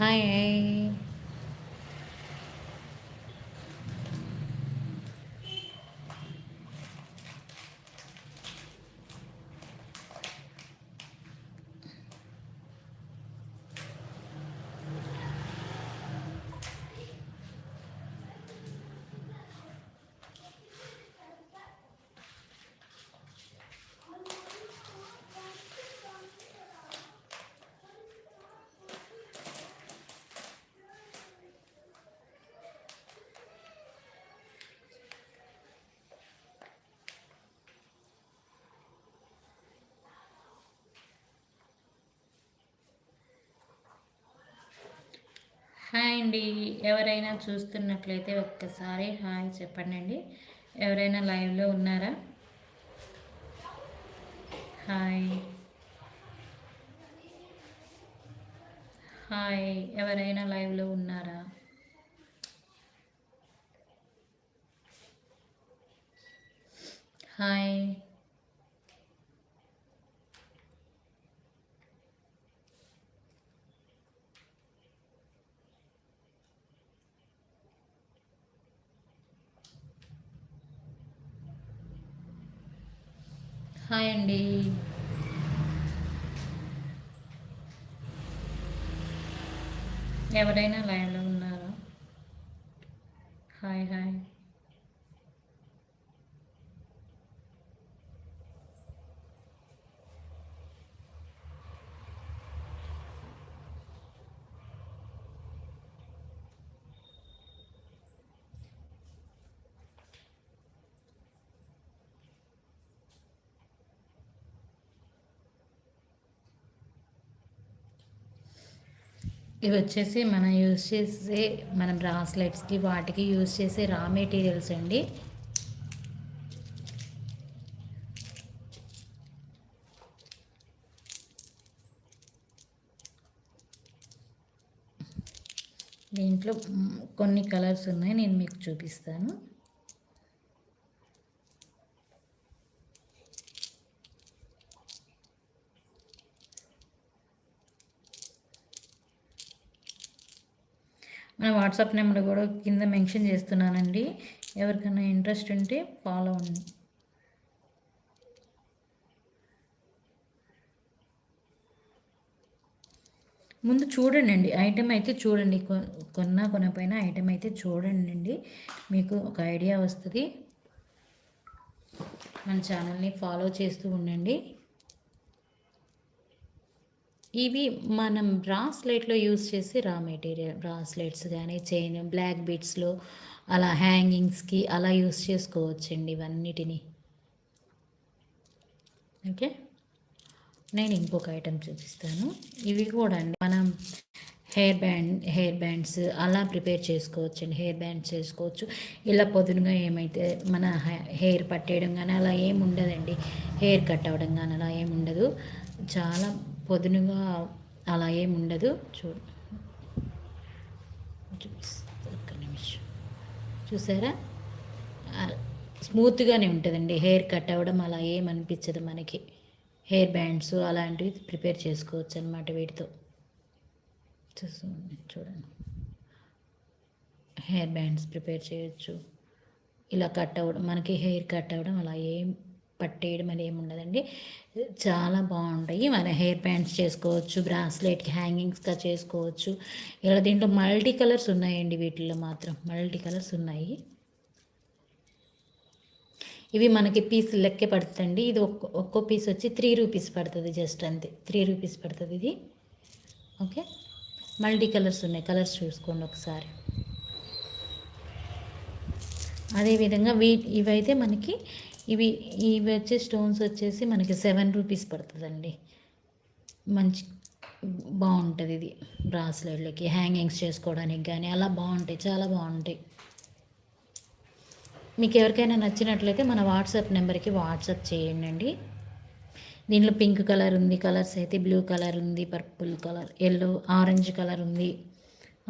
Hi hi అండి. ఎవరైనా చూస్తున్నట్లయితే ఒక్కసారి హాయ్ చెప్పండి అండి ఎవరైనా లైవ్లో ఉన్నారా? హాయ్. హాయ్. ఎవరైనా లైవ్లో ఉన్నారా? హాయ్. హాయ్ అండి. ఎవరైనా లైన్లో ఉన్నారా? Hi hi. ఇవి వచ్చేసి మనం యూస్ చేసే మన బ్రాస్లెట్స్కి వాటికి యూస్ చేసే రా మెటీరియల్స్ అండి. దీంట్లో కొన్ని కలర్స్ ఉన్నాయి నేను మీకు చూపిస్తాను. నా వాట్సాప్ నెంబర్ కూడా కింద మెన్షన్ చేస్తున్నానండి. ఎవరికైనా ఇంట్రెస్ట్ ఉంటే ఫాలో అవ్వండి. ముందు చూడండి అండి ఐటెం అయితే చూడండి. కొన్నా కొనపైన ఐటెం అయితే చూడండి అండి మీకు ఒక ఐడియా వస్తుంది. మన ఛానల్ని ఫాలో చేస్తూ ఉండండి. ఇవి మనం బ్రాస్లెట్లో యూస్ చేసి రా మెటీరియల్ బ్రాస్లెట్స్ కానీ చైన్ బ్లాక్ బీట్స్లో అలా హ్యాంగింగ్స్కి అలా యూస్ చేసుకోవచ్చండి ఇవన్నిటిని. ఓకే? నేను ఇంకొక ఐటెం చూపిస్తాను. ఇవి కూడా అండి. మనం హెయిర్ బ్యాండ్ హెయిర్ బ్యాండ్స్ అలా ప్రిపేర్ చేసుకోవచ్చు అండి హెయిర్ బ్యాండ్స్ చేసుకోవచ్చు. ఇలా పొదునుగా ఏమైతే మన హెయిర్ పట్టేయడం కానీ అలా ఏమి ఉండదండి. హెయిర్ కట్ అవ్వడం కానీ అలా ఏమి ఉండదు. చాలా పొదునుగా అలా ఏమి ఉండదు. చూడు. ఒక్క నిమిషం. చూసారా? స్మూత్గానే ఉంటుందండి. హెయిర్ కట్ అవ్వడం అలా ఏమనిపించదు మనకి. హెయిర్ బ్యాండ్స్ అలాంటివి ప్రిపేర్ చేసుకోవచ్చు అనమాట వీటితో. చూడండి. హెయిర్ బ్యాండ్స్ ప్రిపేర్ చేయొచ్చు. ఇలా కట్ అవ్వడం మనకి హెయిర్ కట్ అవ్వడం అలా ఏం పట్టేయడం అని ఏముండదండి చాలా బాగుంటాయి. మన హెయిర్ బ్యాండ్స్ చేసుకోవచ్చు బ్రాస్లెట్కి హ్యాంగింగ్స్గా చేసుకోవచ్చు. ఇలా దీంట్లో మల్టీ కలర్స్ ఉన్నాయండి వీటిల్లో మాత్రం. మల్టీ కలర్స్ ఉన్నాయి. ఇవి మనకి పీస్ లెక్కే పడుతుందండి. ఇది ఒక్క ఒక్కో పీస్ వచ్చి త్రీ రూపీస్ పడుతుంది జస్ట్ అంతే. త్రీ రూపీస్ పడుతుంది ఇది. ఓకే? మల్టీ కలర్స్ ఉన్నాయి. కలర్స్ చూసుకోండి ఒకసారి. అదేవిధంగా వీ ఇవైతే మనకి ఇవి ఇవి వచ్చే స్టోన్స్ వచ్చేసి మనకి సెవెన్ రూపీస్ పడుతుందండి. మంచి బాగుంటుంది ఇది బ్రాస్లెట్లకి హ్యాంగింగ్స్ చేసుకోవడానికి కానీ అలా బాగుంటాయి చాలా బాగుంటాయి. మీకు ఎవరికైనా నచ్చినట్లయితే మన వాట్సాప్ నెంబర్కి వాట్సాప్ చేయండి దీనిలో పింక్ కలర్ ఉంది కలర్స్ అయితే బ్లూ కలర్ ఉంది purple colour yellow orange colour ఉంది.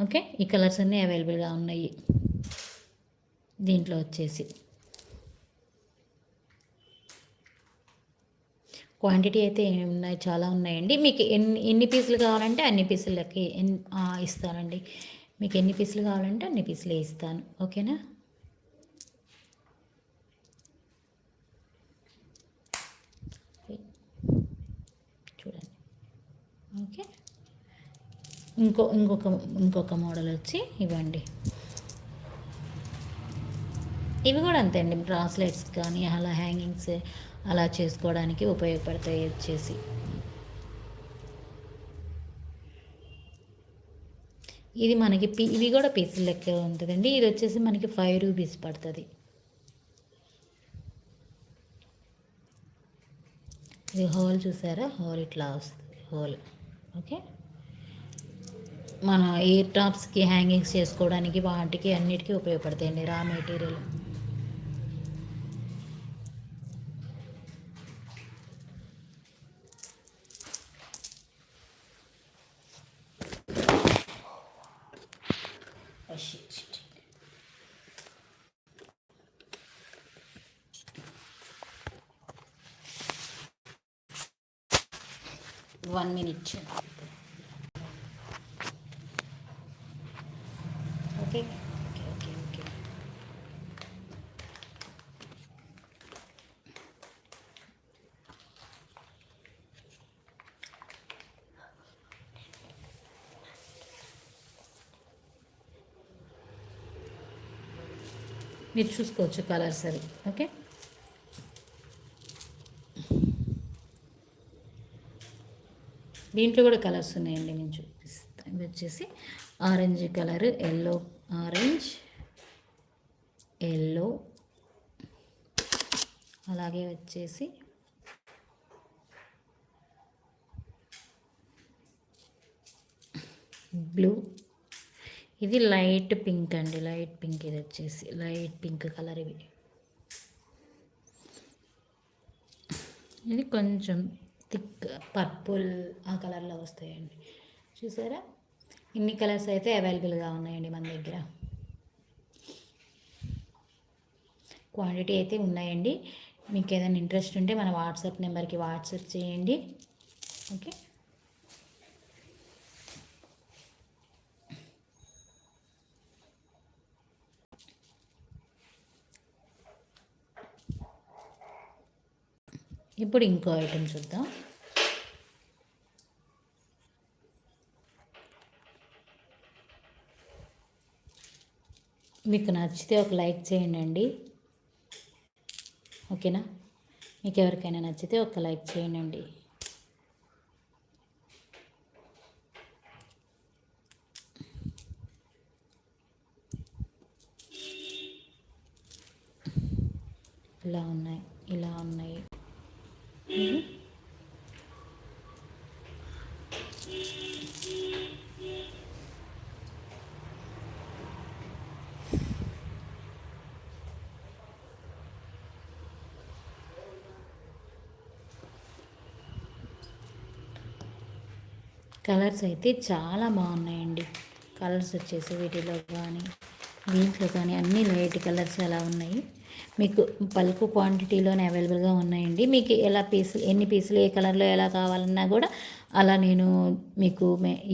ఓకే? ఈ కలర్స్ అన్నీ అవైలబుల్గా ఉన్నాయి. దీంట్లో వచ్చేసి. క్వాంటిటీ అయితే ఏమి ఉన్నాయి? చాలా ఉన్నాయండి. మీకు ఎన్ని ఎన్ని పీసులు కావాలంటే అన్ని పీసులకి ఎన్ ఇస్తానండి. మీకు ఎన్ని పీసులు కావాలంటే అన్ని పీసులే ఇస్తాను. ఓకేనా? చూడండి. ఓకే. ఇంకో ఇంకొక ఇంకొక మోడల్ వచ్చి ఇవ్వండి. ఇవి కూడా అంతే అండి. బ్రాస్లెట్స్ కానీ అలా హ్యాంగింగ్స్ అలా చేసుకోవడానికి ఉపయోగపడతాయి వచ్చేసి. ఇది మనకి పీ ఇవి కూడా పీసులు లెక్క ఉంటుందండి. ఇది వచ్చేసి మనకి ఫైవ్ రూపీస్ పడుతుంది. ఇది హోల్ చూసారా? హోల్ ఇట్లా వస్తుంది. హోల్. ఓకే. మన ఎయిర్ టాప్స్కి హ్యాంగింగ్స్ చేసుకోవడానికి వాటికి అన్నిటికీ ఉపయోగపడతాయండి raw material. One minute. Okay okay okay okay. మీరు చూసుకోవచ్చు కలర్స్ అవి ఓకే? దీంట్లో కూడా కలర్స్ ఉన్నాయండి నేను చూపిస్తాను ఇవి వచ్చేసి orange colour yellow orange yellow. అలాగే వచ్చేసి బ్లూ. ఇది లైట్ పింక్ అండి లైట్ పింక్ ఇది వచ్చేసి లైట్ పింక్ కలర్ ఇవి. ఇది కొంచెం థిక్ పర్పుల్ ఆ కలర్లో వస్తాయండి. చూసారా? ఇన్ని కలర్స్ అయితే అవైలబుల్గా ఉన్నాయండి మన దగ్గర. క్వాంటిటీ అయితే ఉన్నాయండి. మీకు ఏదైనా ఇంట్రెస్ట్ ఉంటే మన వాట్సాప్ నెంబర్కి వాట్సాప్ చేయండి. ఓకే? ఇప్పుడు ఇంకో ఐటెం చూద్దాం. మీకు నచ్చితే ఒక లైక్ చేయండి ఓకేనా? మీకు ఎవరికైనా నచ్చితే ఒక లైక్ చేయండి ఇలా ఉన్నాయి ఇలా ఉన్నాయి. కలర్స్ అయితే చాలా బాగున్నాయండి. కలర్స్ వచ్చేసి వీటిలో కానీ దీంట్లో కానీ అన్ని లైట్ కలర్స్ అలా ఉన్నాయి. మీకు పలుకు క్వాంటిటీలోనే అవైలబుల్గా ఉన్నాయండి. మీకు ఎలా పీసులు ఎన్ని పీసులు ఏ కలర్లో ఎలా కావాలన్నా కూడా అలా నేను మీకు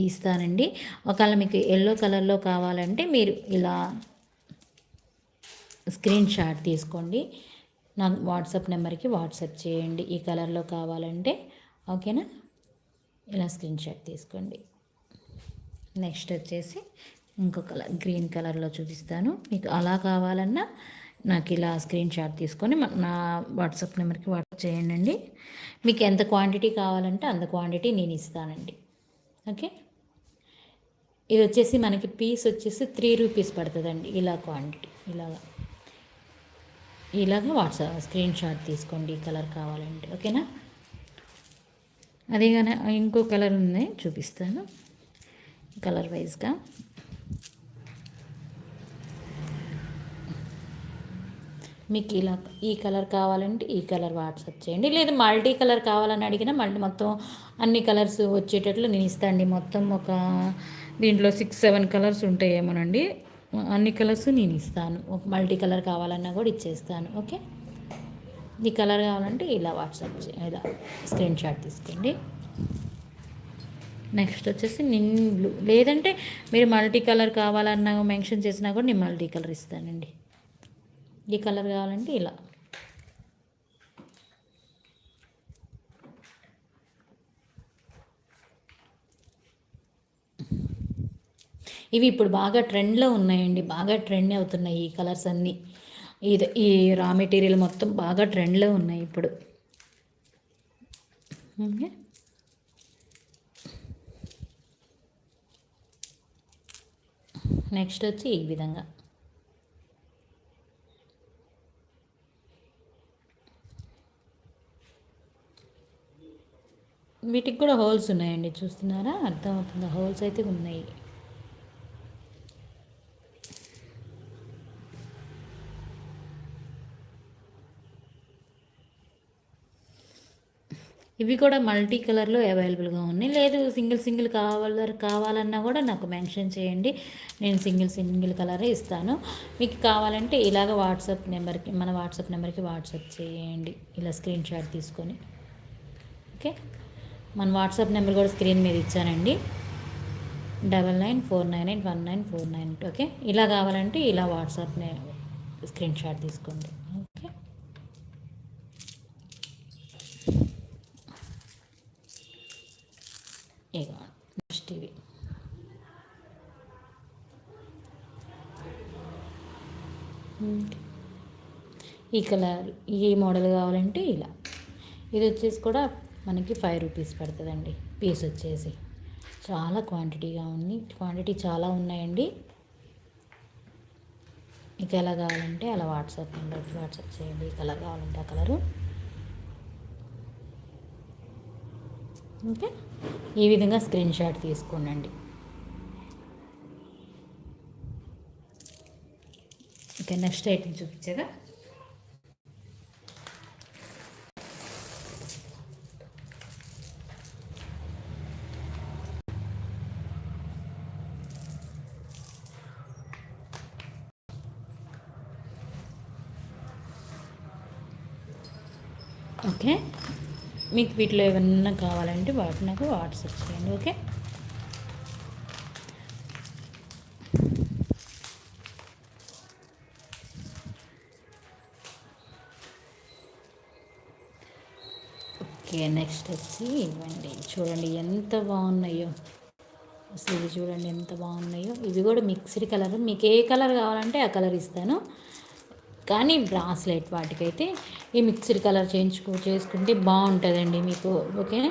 ఇస్తానండి. ఒకవేళ మీకు ఎల్లో కలర్లో కావాలంటే మీరు ఇలా స్క్రీన్ షాట్ తీసుకోండి. నాకు వాట్సాప్ నెంబర్కి వాట్సాప్ చేయండి. ఈ కలర్లో కావాలంటే. ఓకేనా? ఇలా స్క్రీన్ షాట్ తీసుకోండి. నెక్స్ట్ వచ్చేసి ఇంకో కలర్ గ్రీన్ కలర్లో చూపిస్తాను. మీకు అలా కావాలన్నా నాకు ఇలా స్క్రీన్ షాట్ తీసుకొని నా వాట్సాప్ నెంబర్కి వాట్సాప్ చేయండి. మీకు ఎంత క్వాంటిటీ కావాలంటే అంత క్వాంటిటీ నేను ఇస్తానండి. ఓకే? ఇది వచ్చేసి మనకి పీస్ వచ్చేసి త్రీ రూపీస్ పడుతుందండి. ఇలా క్వాంటిటీ ఇలాగా. ఇలాగ వాట్సాప్ స్క్రీన్ షాట్ తీసుకోండి కలర్ కావాలంటే. ఓకేనా? అదే కానీ ఇంకో కలర్ ఉంది చూపిస్తాను. కలర్ వైజ్గా. మీకు ఇలా ఈ కలర్ కావాలంటే ఈ కలర్ వాట్సాప్ చేయండి. లేదు మల్టీ కలర్ కావాలని అడిగినా మళ్ళీ మొత్తం అన్ని కలర్స్ వచ్చేటట్లు నేను ఇస్తాను మొత్తం ఒక దీంట్లో సిక్స్ సెవెన్ కలర్స్ ఉంటాయేమోనండి. అన్ని కలర్స్ నేను ఇస్తాను. ఒక మల్టీ కలర్ కావాలన్నా కూడా ఇచ్చేస్తాను. ఓకే? ఈ కలర్ కావాలంటే ఇలా వాట్సాప్ ఇలా స్క్రీన్ షాట్ తీసుకోండి. నెక్స్ట్ వచ్చేసి నిన్ బ్లూ. లేదంటే మీరు మల్టీ కలర్ కావాలన్నా మెన్షన్ చేసినా కూడా నేను మల్టీ కలర్ ఇస్తానండి. ఈ కలర్ కావాలంటే ఇలా. ఇవి ఇప్పుడు బాగా ట్రెండ్లో ఉన్నాయండి. బాగా ట్రెండ్ అవుతున్నాయి ఈ కలర్స్ అన్నీ. ఇది ఈ రా మెటీరియల్ మొత్తం బాగా ట్రెండ్లో ఉన్నాయి ఇప్పుడు. ఓకే. నెక్స్ట్ వచ్చి ఈ విధంగా. వీటికి కూడా హోల్స్ ఉన్నాయండి చూస్తున్నారా? అర్థమవుతుందా. హోల్స్ అయితే ఉన్నాయి. ఇవి కూడా మల్టీ కలర్లో అవైలబుల్గా ఉన్నాయి. లేదు సింగిల్ సింగిల్ కావాల కావాలన్నా కూడా నాకు మెన్షన్ చేయండి. నేను సింగిల్ సింగిల్ కలరే ఇస్తాను. మీకు కావాలంటే ఇలాగ వాట్సాప్ నెంబర్కి మన వాట్సాప్ నెంబర్కి వాట్సాప్ చేయండి. ఇలా స్క్రీన్ షాట్ తీసుకొని. ఓకే? మన వాట్సాప్ నెంబర్ కూడా స్క్రీన్ మీద ఇచ్చానండి. Double nine four nine eight one nine four nine eight okay? ఇలా కావాలంటే ఇలా వాట్సాప్ స్క్రీన్ షాట్ తీసుకోండి ఓకే ఇక నెక్స్ట్ ఇవి ఈ కలర్ ఈ మోడల్ కావాలంటే ఇలా. ఇది వచ్చేసి కూడా మనకి ఫైవ్ రూపీస్ పడుతుందండి పీస్ వచ్చేసి. చాలా క్వాంటిటీగా ఉంది క్వాంటిటీ చాలా ఉన్నాయండి. మీకు ఎలా కావాలంటే అలా వాట్సాప్ నెంబర్కి వాట్సాప్ చేయండి ఈ కలర్ కావాలంటే ఆ కలరు. ఓకే? ఈ విధంగా స్క్రీన్ షాట్ తీసుకోనండి. ఓకే నెక్స్ట్ ఐటమ్ చూపించేదా ఓకే మీకు వీటిలో ఏమన్నా కావాలంటే వాటి నాకు వాట్సాప్ చేయండి ఓకే? ఓకే నెక్స్ట్ వచ్చి ఇవ్వండి. చూడండి ఎంత బాగున్నాయో. అసలు ఇవి చూడండి ఎంత బాగున్నాయో. ఇవి కూడా మిక్స్డ్ కలర్. మీకు ఏ కలర్ కావాలంటే ఆ కలర్ ఇస్తాను. కానీ బ్రాస్లెట్ వాటికైతే ఈ మిక్స్డ్ కలర్ చేయించుకో చేసుకుంటే బాగుంటుందండి మీకు ఓకే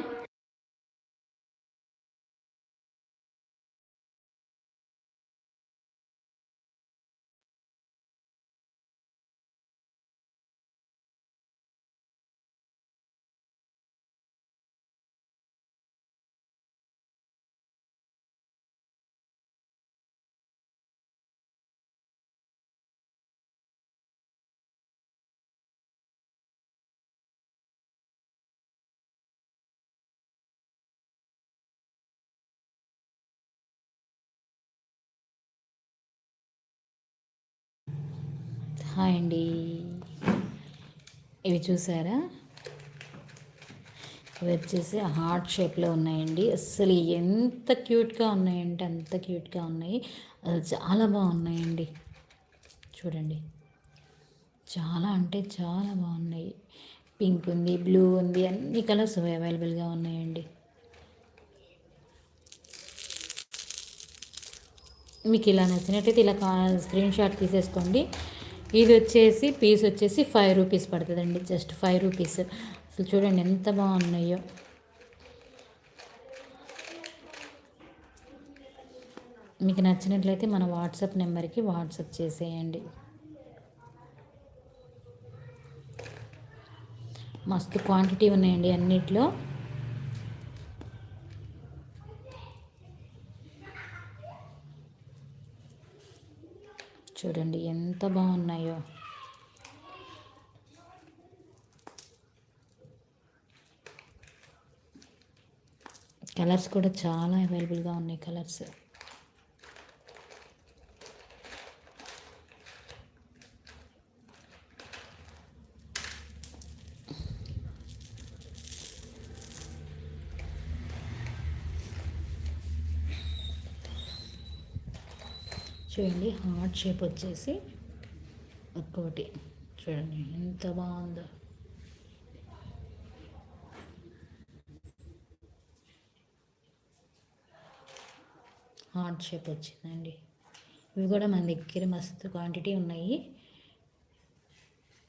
హాయ్ అండి. ఇవి చూసారా? ఇవి వచ్చేసి హార్ట్ షేప్లో ఉన్నాయండి. అసలు ఎంత క్యూట్గా ఉన్నాయంటే అంత క్యూట్గా ఉన్నాయి. అసలు చాలా బాగున్నాయండి. చూడండి. చాలా అంటే చాలా బాగున్నాయి. పింక్ ఉంది బ్లూ ఉంది అన్ని కలర్స్ అవైలబుల్గా ఉన్నాయండి. మీకు ఇలా నచ్చినట్టయితే ఇలా స్క్రీన్ షాట్ తీసేసుకోండి. ఇది వచ్చేసి పీస్ వచ్చేసి ఫైవ్ రూపీస్ పడుతుందండి జస్ట్ ఫైవ్ రూపీస్ అసలు చూడండి ఎంత బాగున్నాయో. మీకు నచ్చినట్లయితే మన వాట్సాప్ నెంబర్కి వాట్సాప్ చేసేయండి. మస్తు క్వాంటిటీ ఉన్నాయండి అన్నిట్లో. చూడండి ఎంత బాగున్నాయో. కలర్స్ కూడా చాలా అవైలబుల్గా ఉన్నాయి కలర్స్. చూడండి హార్ట్ షేప్ వచ్చేసి ఒక్కోటి. చూడండి ఎంత బాగుందో. హార్ట్ షేప్ వచ్చిందండి. ఇవి కూడా మన దగ్గర మస్తు క్వాంటిటీ ఉన్నాయి.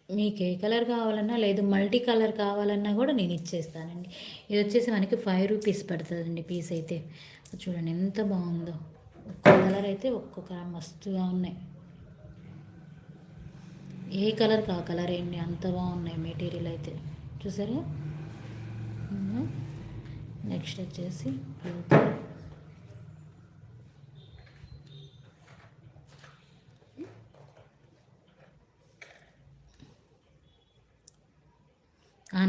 మీకు ఏ కలర్ కావాలన్నా లేదు మల్టీ కలర్ కావాలన్నా కూడా నేను ఇచ్చేస్తానండి. ఇది వచ్చేసి మనకి ఫైవ్ రూపీస్ పడుతుందండి పీస్ అయితే. చూడండి ఎంత బాగుందో. ఒక్కో కలర్ అయితే ఒక్కొక్క మస్తుగా ఉన్నాయి. ఏ కలర్ కా కలర్ ఏంటి? అంత బాగున్నాయి మెటీరియల్ అయితే. చూసారా నెక్స్ట్ వచ్చేసి బ్లూ కలర్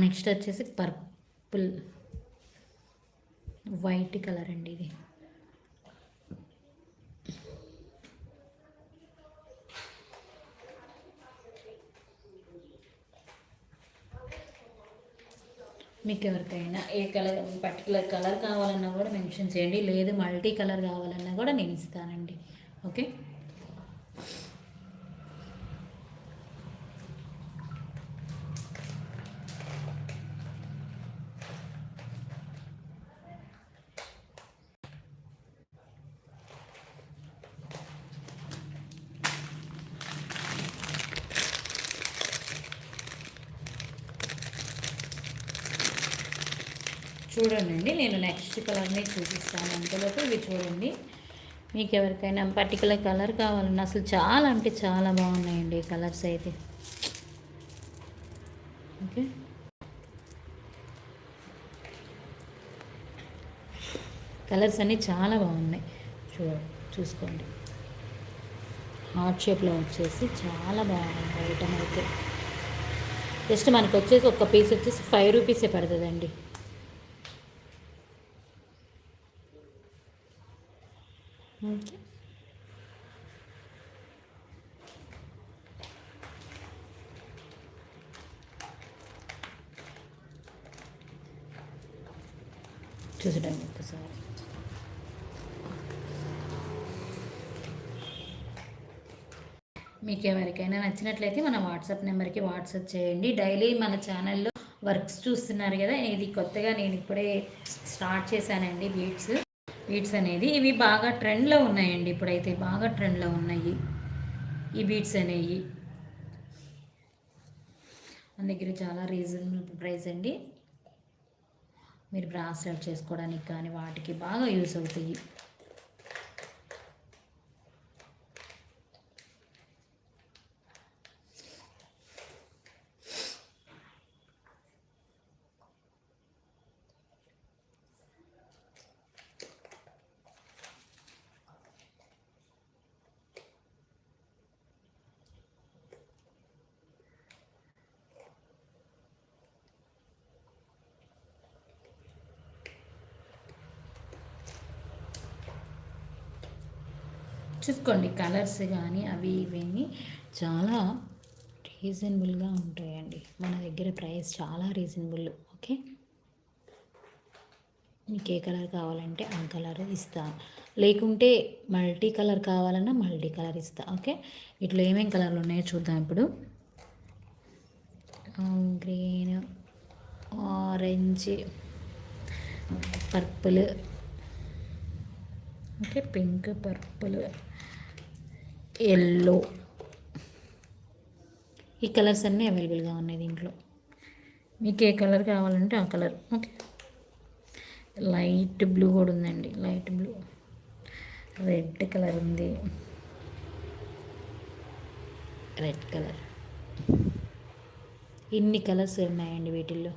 నెక్స్ట్ వచ్చేసి పర్పుల్. వైట్ కలర్ అండి ఇది. మీకు ఎవరికైనా ఏ కలర్ పర్టికులర్ కలర్ కావాలన్నా కూడా మెన్షన్ చేయండి. లేదు మల్టీ కలర్ కావాలన్నా కూడా నేను ఇస్తానండి. ఓకే చూడండి నేను నెక్స్ట్ చూపిస్తాను. అంతలోపు ఇవి చూడండి. మీకు ఎవరికైనా పర్టికులర్ కలర్ కావాలన్నా అసలు చాలా అంటే చాలా బాగున్నాయండి కలర్స్ అయితే. ఓకే. కలర్స్ అన్నీ చాలా బాగున్నాయి. చూ చూసుకోండి. హార్ట్ షేప్లో వచ్చేసి చాలా బాగుంది ఐటమ్ అయితే. జస్ట్ మనకు వచ్చేసి ఒక పీస్ వచ్చేసి ఫైవ్ రూపీసే పడుతుందండి. చూసడానికి ఒకసారి మీకు ఎవరికైనా నచ్చినట్లయితే మన వాట్సాప్ నెంబర్కి వాట్సాప్ చేయండి. డైలీ మన ఛానల్లో వర్క్స్ చూస్తున్నారు కదా ఇది కొత్తగా నేను ఇప్పుడే స్టార్ట్ చేశానండి బీట్స్. బీట్స్ అనేది ఇవి బాగా ట్రెండ్లో ఉన్నాయండి ఇప్పుడైతే బాగా ట్రెండ్లో ఉన్నాయి. ఈ బీట్స్ అనేవి. మన దగ్గర చాలా రీజనబుల్ ప్రైస్ అండి. మీరు బ్రాస్లెట్ చేసుకోవడానికి కానీ వాటికి బాగా యూస్ అవుతాయి. చూసుకోండి కలర్స్ కానీ అవి ఇవన్నీ చాలా రీజనబుల్గా ఉంటాయండి. మన దగ్గర ప్రైస్ చాలా రీజనబుల్ ఓకే మీకు ఏ కలర్ కావాలంటే ఆ కలర్ ఇస్తా. లేకుంటే మల్టీ కలర్ కావాలన్నా మల్టీ కలర్ ఇస్తా ఓకే ఇట్లా ఏమేమి కలర్లు ఉన్నాయో చూద్దాం ఇప్పుడు. Green orange purple okay pink purple yellow. ఈ కలర్స్ అన్నీ అవైలబుల్గా ఉన్నాయి దీంట్లో. మీకు ఏ కలర్ కావాలంటే ఆ కలర్. ఓకే. లైట్ బ్లూ కూడా ఉందండి. Light blue. రెడ్ కలర్ ఉంది. Red colour. ఇన్ని కలర్స్ ఉన్నాయండి వీటిల్లో.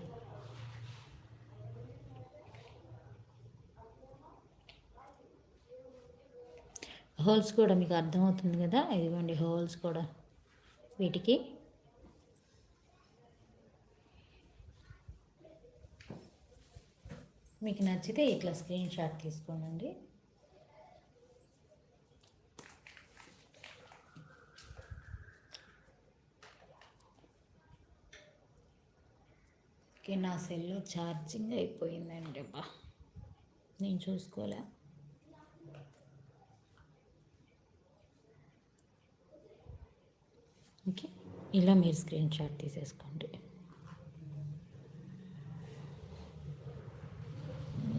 హోల్స్ కూడా మీకు అర్థమవుతుంది కదా? ఇదిగోండి హోల్స్ కూడా వీటికి. మీకు నచ్చితే ఇట్లా స్క్రీన్ షాట్ తీసుకోండి ఓకే నా సెల్లో ఛార్జింగ్ అయిపోయిందండి బా నేను చూసుకోలే. ఓకే. ఇలా మీరు స్క్రీన్ షాట్ తీసేసుకోండి.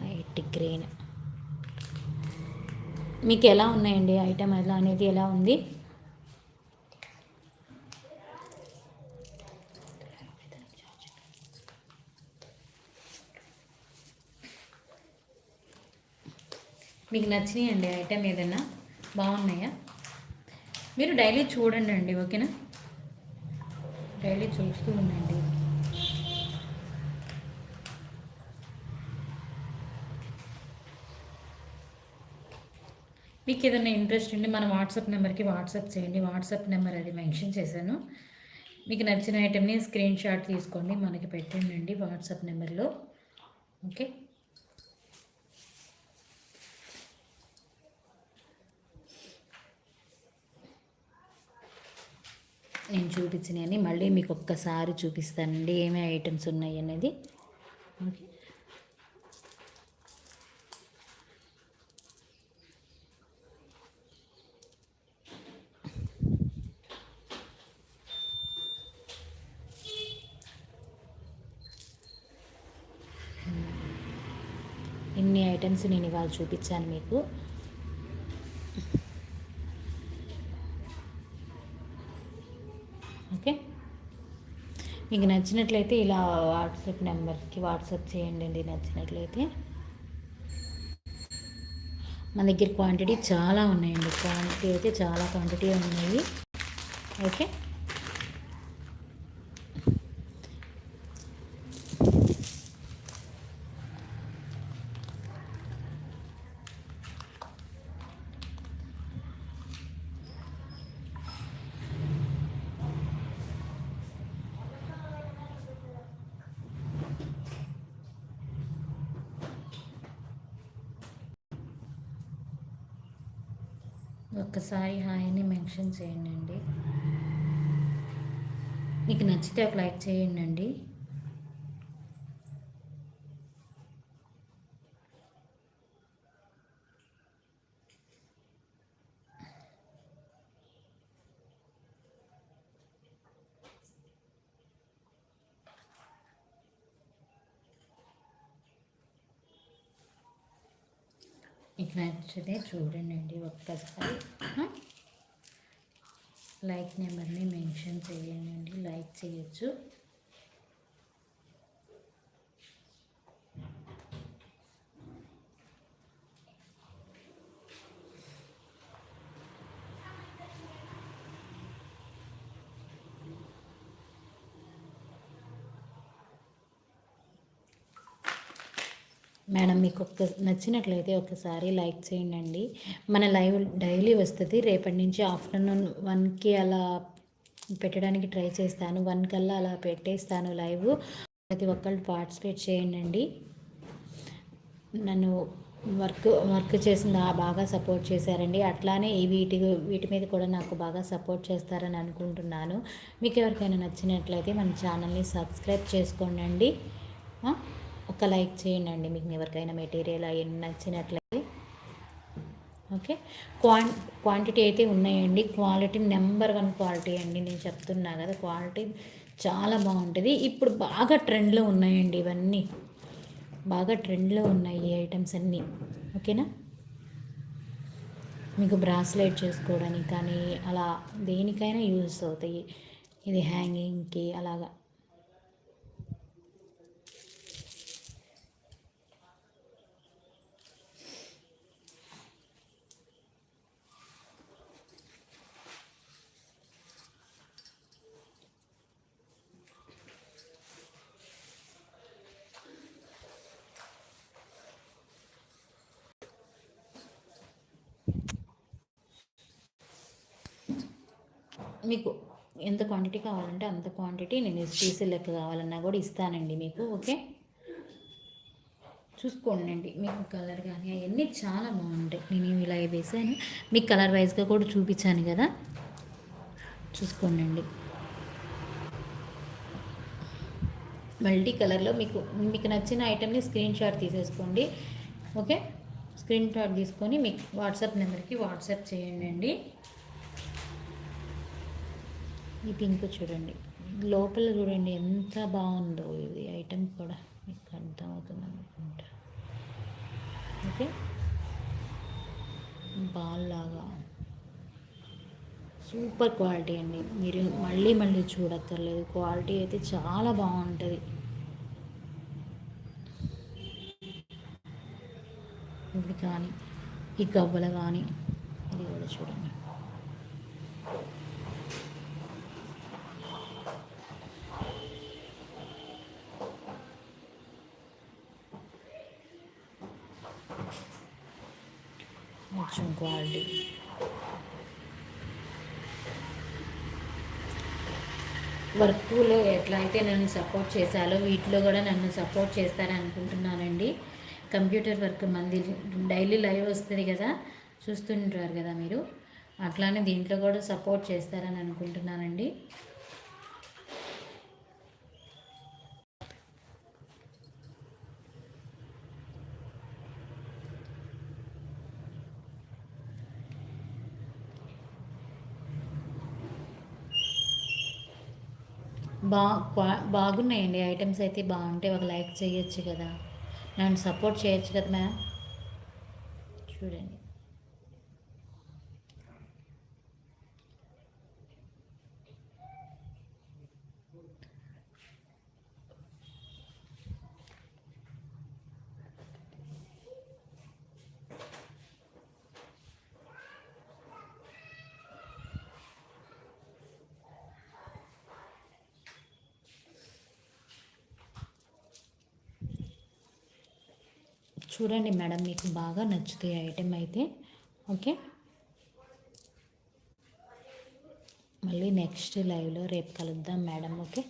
Light green. మీకు ఎలా ఉన్నాయండి? ఐటమ్ ఎలా అనేది ఎలా ఉంది? మీకు నచ్చినాయండి ఐటమ్ ఏదైనా బాగున్నాయా? మీరు డైలీ చూడండి అండి ఓకేనా? డైలీ చూస్తూ ఉండండి. మీకు ఏదైనా ఇంట్రెస్ట్ ఉండి మన వాట్సాప్ నెంబర్కి వాట్సాప్ చేయండి. వాట్సాప్ నెంబర్ అది మెన్షన్ చేశాను. మీకు నచ్చిన ఐటెంని స్క్రీన్ షాట్ తీసుకోండి. మనకి పెట్టండి వాట్సాప్ నెంబర్లో. ఓకే? నేను చూపించినవి మళ్ళీ మీకు ఒక్కసారి చూపిస్తానండి. ఏమేమి ఐటమ్స్ ఉన్నాయి అనేది. ఓకే. ఇన్ని ఐటమ్స్ నేను ఇవాళ చూపించాను మీకు. మీకు నచ్చినట్లయితే ఇలా వాట్సాప్ నెంబర్కి వాట్సాప్ చేయండి అండి నచ్చినట్లయితే. మన దగ్గర క్వాంటిటీ చాలా ఉన్నాయండి. క్వాంటిటీ అయితే చాలా క్వాంటిటీ ఉన్నాయి. ఓకే? ఒక్కసారి హాయ్ని మెన్షన్ చేయండి. మీకు నచ్చితే ఒక లైక్ చేయండి అండి మీకు నచ్చితే చూడండి ఒక్కసారి. లైక్ నెంబర్ని మెన్షన్ చేయండి లైక్ చేయొచ్చు. మేడం మీకు ఒక్క నచ్చినట్లయితే ఒకసారి లైక్ చేయండి మన లైవ్ డైలీ వస్తుంది. రేపటి నుంచి ఆఫ్టర్నూన్ వన్కి అలా పెట్టడానికి ట్రై చేస్తాను. వన్ కల్లా అలా పెట్టేస్తాను లైవ్. ప్రతి ఒక్కళ్ళు పార్టిసిపేట్ చేయండి నన్ను వర్క్ వర్క్ చేసింది బాగా సపోర్ట్ చేశారండి. అట్లానే ఈ వీటి వీటి మీద కూడా నాకు బాగా సపోర్ట్ చేస్తారని అనుకుంటున్నాను. మీకు ఎవరికైనా నచ్చినట్లయితే మన ఛానల్ని సబ్స్క్రైబ్ చేసుకోండి ఒక లైక్ చేయండి మీకు ఎవరికైనా మెటీరియల్ అవి నచ్చినట్లయితే. ఓకే? క్వాం క్వాంటిటీ అయితే ఉన్నాయండి. క్వాలిటీ నెంబర్ వన్ క్వాలిటీ అండి. నేను చెప్తున్నా కదా క్వాలిటీ చాలా బాగుంటుంది. ఇప్పుడు బాగా ట్రెండ్లో ఉన్నాయండి ఇవన్నీ. బాగా ట్రెండ్లో ఉన్నాయి ఈ ఐటమ్స్ అన్నీ. ఓకేనా? మీకు బ్రాస్లెట్ చేసుకోవడానికి కానీ అలా దేనికైనా యూస్ అవుతాయి. ఇది హ్యాంగింగ్కి అలాగా. మీకు ఎంత క్వాంటిటీ కావాలంటే అంత క్వాంటిటీ నేను పీసులు లెక్క కావాలన్నా కూడా ఇస్తానండి మీకు ఓకే? చూసుకోండి మీకు కలర్ కానీ అవన్నీ చాలా బాగుంటాయి. నేను ఇలా వేసాను. మీకు కలర్ వైజ్గా కూడా చూపించాను కదా? చూసుకోండి మల్టీ కలర్లో మీకు మీకు నచ్చిన ఐటెంని స్క్రీన్ షాట్ తీసేసుకోండి ఓకే? స్క్రీన్ షాట్ తీసుకొని మీకు వాట్సాప్ నెంబర్కి వాట్సాప్ చేయండి అండి. ఈ పింక్ చూడండి. లోపల చూడండి ఎంత బాగుందో ఇది ఐటెం కూడా. మీకు అర్థమవుతుంది అనుకుంటా. ఓకే? బాల్ లాగా సూపర్ క్వాలిటీ అండి. మీరు మళ్ళీ మళ్ళీ చూడక్కర్లేదు. క్వాలిటీ అయితే చాలా బాగుంటుంది. ఇవి కానీ ఈ గవ్వలు కానీ ఇది కూడా చూడండి కొంచెం క్వాలిటీ వర్క్లో ఎట్లా అయితే నన్ను సపోర్ట్ చేశాలో వీటిలో కూడా నన్ను సపోర్ట్ చేస్తారని అనుకుంటున్నానండి. కంప్యూటర్ వర్క్ మంది డైలీ లైవ్ వస్తుంది కదా చూస్తుంటారు కదా మీరు. అట్లానే దీంట్లో కూడా సపోర్ట్ చేస్తారని అనుకుంటున్నానండి. బా క్వా- బాగున్నాయండి ఐటమ్స్ అయితే బాగుంటాయి ఒక లైక్ చేయొచ్చు కదా. నన్ను సపోర్ట్ చేయొచ్చు కదా మ్యామ్? చూడండి. చూడండి మేడం మీకు బాగా నచ్చుతాయి ఐటెం అయితే. ఓకే? మళ్ళీ నెక్స్ట్ లైవ్లో రేపు కలుద్దాం మేడం ఓకే?